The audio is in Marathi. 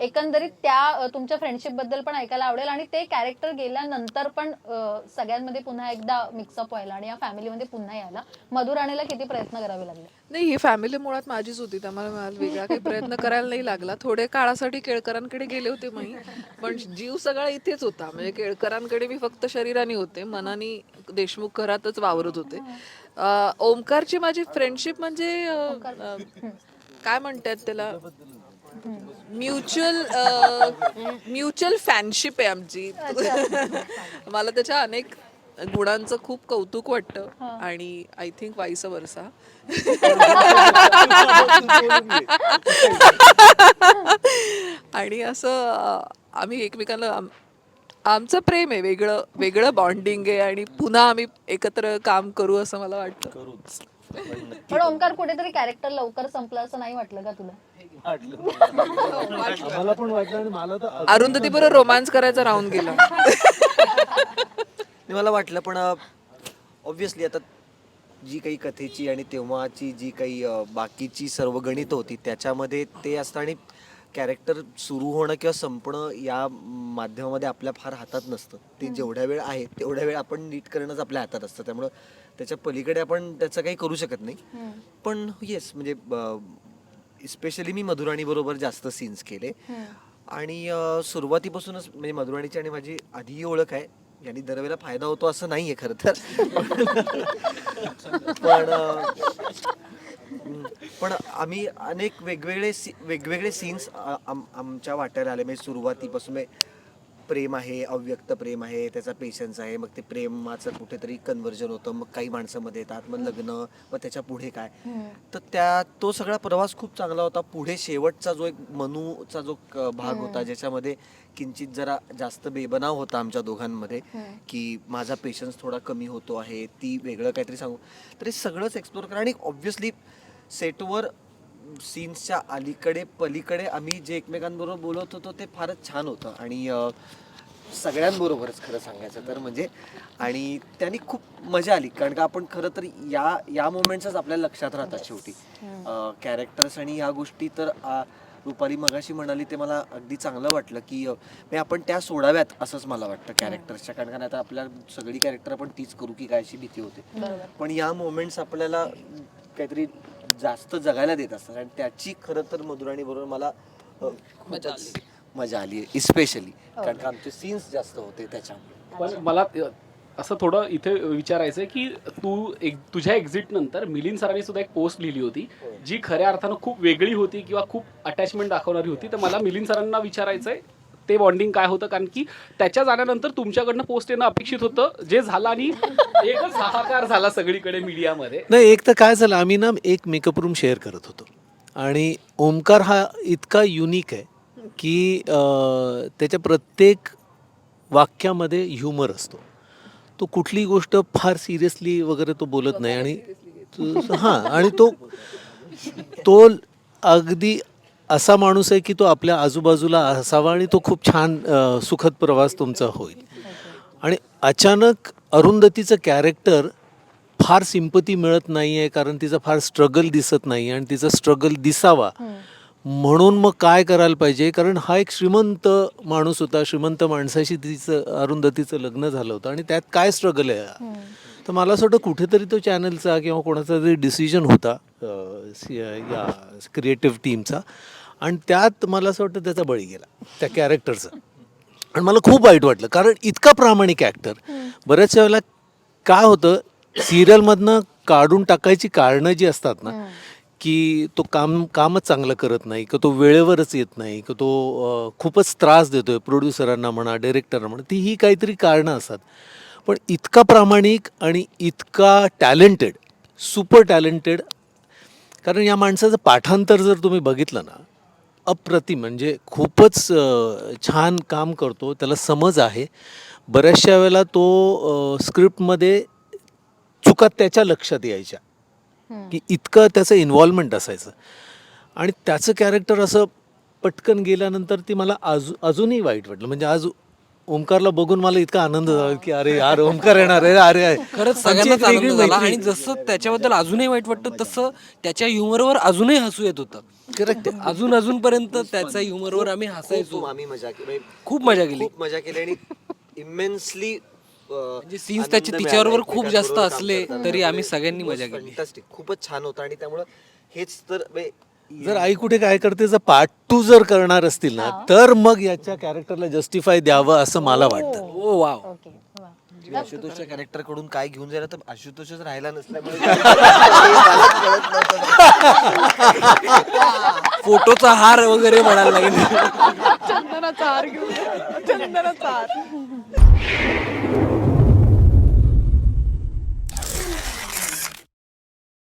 एकंदरीत त्या तुमच्या फ्रेंडशिपबद्दल पण ऐकायला आवडेल आणि ते कॅरेक्टर गेल्यानंतर पण सगळ्यांमध्ये पुन्हा एकदा मिक्सअप व्हायला आणि या फॅमिलीमध्ये पुन्हा यायला मधुर राणीला किती प्रयत्न करावे लागले? नाही ही फॅमिली मुळात माझीच होती त्यामुळे मला वेगळा काही प्रयत्न करायला नाही लागला. थोडे काळासाठी केळकरांकडे गेले होते मी पण जीव सगळा इथेच होता. म्हणजे केळकरांकडे मी फक्त शरीराने होते मनाने देशमुख घरातच वावरत होते. ओमकारची माझी फ्रेंडशिप म्हणजे काय म्हणतात त्याला? म्युच्युअल म्युच्युअल फॅनशिप आहे आमची. मला त्याच्या अनेक गुणांचं खूप कौतुक वाटतं आणि आय थिंक वाईस वर्षा आणि असं आम्ही एकमेकांना आम- आमचं प्रेम आहे वेगळं वेगळं बॉन्डिंग आहे आणि पुन्हा आम्ही एकत्र काम करू असं मला वाटतं. पण ओमकार कुठेतरी कॅरेक्टर लवकर संपलं असं नाही वाटलं का तुला? मला पण वाटलं आणि मला तर अरुंधती बरोबर रोमांस करायचं राहून गेलं. नाही, मला वाटलं पण ऑब्व्हियसली आता जी काही कथेची आणि तेव्हाची जी काही अ, बाकीची सर्व गणित होती त्याच्यामध्ये ते असतं आणि कॅरेक्टर सुरू होणं किंवा संपणं या माध्यमामध्ये आपल्या फार हातात नसतं. ते जेवढ्या वेळ आहे तेवढ्या वेळ आपण नीट करणंच आपल्या हातात असतं. त्यामुळं त्याच्या पलीकडे आपण त्याचं काही करू शकत नाही. पण येस म्हणजे स्पेशली मी मधुराणी बरोबर जास्त सीन्स केले. आणि अ, सुरुवातीपासूनच म्हणजे मधुराणीची आणि माझी आधी ओळख आहे. यांनी दरवेळेला फायदा होतो असं नाहीये खरं तर. पण अ, हम्म, पण आम्ही अनेक वेगवेगळे सी- वेगवेगळे सीन्स आमच्या वाट्याला आले. म्हणजे सुरुवातीपासून म्हणजे प्रेम आहे अव्यक्त प्रेम आहे त्याचा पेशन्स आहे मग ते प्रेमाचं कुठेतरी कन्वर्जन होतं मग काही माणसामध्ये येतात मग लग्न मग त्याच्या पुढे काय? तर त्या तो सगळा प्रवास खूप चांगला होता. पुढे शेवटचा जो एक मनूचा जो भाग होता ज्याच्यामध्ये किंचित जरा जास्त बेबनाव होता आमच्या दोघांमध्ये की माझा पेशन्स थोडा कमी होतो आहे ती वेगळं काहीतरी सांगू. तर हे सगळंच एक्सप्लोर करा आणि ऑब्व्हियसली सेटवर सीन्सच्या अलीकडे पलीकडे आम्ही जे एकमेकांबरोबर बोलत होतो ते फारच छान होतं. आणि सगळ्यांबरोबरच खरं सांगायचं तर म्हणजे आणि त्यांनी खूप मजा आली. कारण का आपण खरं तर या या मोमेंट्सच आपल्या लक्षात राहतात शेवटी. कॅरेक्टर्स आणि ह्या गोष्टी तर रुपाली मगाशी म्हणाली ते मला अगदी चांगलं वाटलं की म्हणजे आपण त्या सोडाव्यात असंच मला वाटतं कॅरेक्टर्सच्या कारण का आता आपल्या सगळी कॅरेक्टर आपण तीच करू की काय अशी भीती होते. पण या मोमेंट्स आपल्याला काहीतरी जास्त जगायला देत असतात. आणि त्याची खरं तर मधुराणी बरोबर मला अ, खूपच मजा आली. इस्पेशली कारण का आमचे सीन्स जास्त होते त्याच्यामुळे. पण मला असं थोडं इथे विचारायचं आहे की तू एक तुझ्या एक्झिट नंतर मिलिंद सरांनी सुद्धा एक पोस्ट लिहिली होती जी खऱ्या अर्थानं खूप वेगळी होती किंवा खूप अटॅचमेंट दाखवणारी होती. तर मला मिलिंद सरांना विचारायचं आहे ते बॉन्डिंग काय होतं? कारण की त्याच्या जाण्यानंतर तुमच्याकडनं पोस्ट येणं अपेक्षित होतं. जे झालं आणि एकच हाहाकार झाला सगळीकडे मीडियामध्ये. नाही एक तर काय झालं आम्ही ना एक मेकअप रूम शेअर करत होतो. आणि ओमकार हा इतका युनिक आहे की त्याच्या प्रत्येक वाक्यामध्ये ह्युमर असतो. तो कुठली गोष्ट फार सिरियसली वगैरे तो बोलत नाही आणि तो- हां आणि तो तो अगदी असा माणूस आहे की तो आपल्या आजूबाजूला असावा आणि तो खूप छान सुखद प्रवास तुमचा होईल. आणि अचानक अरुंधतीचं कॅरेक्टर फार सिंपती मिळत नाही आहे कारण तिचं फार स्ट्रगल दिसत नाही आणि तिचा स्ट्रगल दिसावा. म्हणून मग काय करायला पाहिजे? कारण हा एक श्रीमंत माणूस होता श्रीमंत माणसाशी तिचं अरुंधतीचं लग्न झालं होतं आणि त्यात काय स्ट्रगल आहे? तर मला असं वाटतं कुठेतरी तो चॅनलचा किंवा कोणाचा तरी डिसिजन होता सी- या क्रिएटिव्ह टीमचा आणि त्यात मला असं वाटतं त्याचा बळी गेला त्या कॅरेक्टरचा आणि मला खूप वाईट वाटलं कारण इतका प्रामाणिक ॲक्टर बऱ्याचशा वेळेला काय होतं सिरियलमधनं काढून टाकायची कारणं जी असतात ना की तो काम कामच चांगलं करत नाही की तो वेळेवरच येत नाही की तो खूपच त्रास देतोय प्रोड्युसरांना म्हणा डिरेक्टरना म्हणा ती ही काहीतरी कारणं असतात. पण इतका प्रामाणिक आणि इतका टॅलेंटेड सुपर टॅलेंटेड कारण या माणसाचं पाठांतर जर तुम्ही बघितलं ना अप्रतिम म्हणजे खूपच छान काम करतो त्याला समज आहे. बऱ्याचशा वेळेला तो स्क्रिप्टमध्ये चुका त्याच्या लक्षात यायच्या. की इतकं त्याचं इन्व्हॉल्वमेंट असायचं. आणि त्याचं कॅरेक्टर असं पटकन गेल्यानंतर ती मला अजू अजूनही वाईट वाटलं. म्हणजे आज ओमकारला बघून मला इतका आनंद झाला की अरे यार ओमकार येणार आहे अरे खरंच सगळ्यांनाच आनंद झाला. आणि जसं त्याच्याबद्दल अजूनही वाईट वाटतं तसं त्याच्या ह्युमरवर अजूनही हसू येत होतं. Correct. अजून अजूनपर्यंत त्याच्या ह्युमरवर आम्ही हसायचो. खूप आम्ही मजा केली. खूप मजा केली. खूप मजा केली आणि इमेन्सली म्हणजे scenes त्याचे तिच्याबरोबर खूप जास्त असले तरी आम्ही सगळ्यांनी मजा केली. खूपच छान होतं आणि त्यामुळं हेच तर म्हणजे जर आई कुठे काय करते जर पार्ट टू जर करणार असतील ना तर मग याच्या कॅरेक्टरला जस्टिफाय द्यावं असं मला वाटतं. Oh wow. ओके. वा. आशुतोषच्या कॅरेक्टरकडून काय घेऊन जायला तर आशुतोषच राहिला नसल्यामुळे फोटोचा हार वगैरे म्हणायला लागेल. चंदनाचा हार घेऊन चंदनाचा हार.